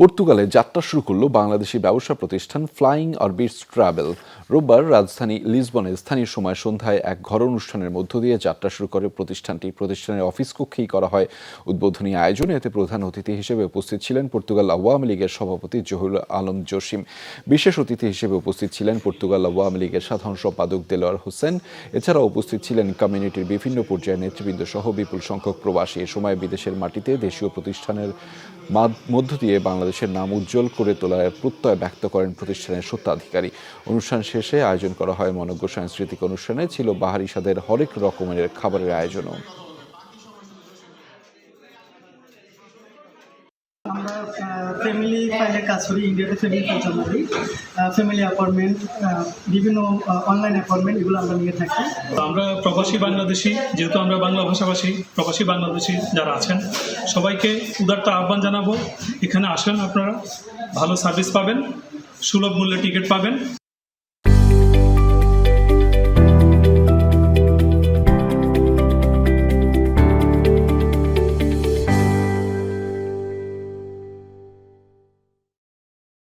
পর্তুগালে যাত্রা শুরু করল বাংলাদেশি ব্যবসা প্রতিষ্ঠান ফ্লাইং অরবিটস ট্রাভেল রোববার রাজধানী লিসবনে স্থানীয় সময় সন্ধ্যায় এক ঘর অনুষ্ঠানের মধ্য দিয়ে যাত্রা শুরু করে প্রতিষ্ঠানটি। প্রতিষ্ঠানের অফিস কক্ষেই করা হয়। উদ্বোধনী আয়োজনে এতে প্রধান অতিথি হিসেবে উপস্থিত ছিলেন পর্তুগাল আওয়ামী লীগের সভাপতি জহুল আলম জসিম। বিশেষ অতিথি হিসেবে উপস্থিত ছিলেন পর্তুগাল আওয়ামী লীগের সাধারণ সম্পাদক দেলোয়ার হোসেন। এছাড়াও উপস্থিত ছিলেন কমিউনিটির বিভিন্ন পর্যায়ের নেতৃবৃন্দ সহ বিপুল সংখ্যক প্রবাসী। এ সময় বিদেশের মাটিতে দেশীয় প্রতিষ্ঠানের মধ্য দিয়ে বাংলাদেশের নাম উজ্জ্বল করে তোলার প্রত্যয় ব্যক্ত করেন প্রতিষ্ঠানের সত্ত্বাধিকারী। অনুষ্ঠান শেষে আয়োজন করা হয় মনজ্ঞ সাংস্কৃতিক অনুষ্ঠানে, ছিল বাহারি হরেক রকমের খাবারের আয়োজনও। আমরা ফ্যামিলি ফাইলে কাজ করি ইন্ডিয়াতে ফ্যামিলি ফাইল জমা ফ্যামিলি অ্যাপার্টমেন্ট বিভিন্ন অনলাইন অ্যাপার্টমেন্ট এগুলো আমরা নিয়ে থাকি। আমরা প্রবাসী বাংলাদেশি, যেহেতু আমরা বাংলা ভাষাভাষী, প্রবাসী বাংলাদেশি যারা আছেন, সবাইকে উদারতা আহ্বান জানাব। এখানে আসেন আপনারা, ভালো সার্ভিস পাবেন, সুলভ মূল্যে টিকিট পাবেন।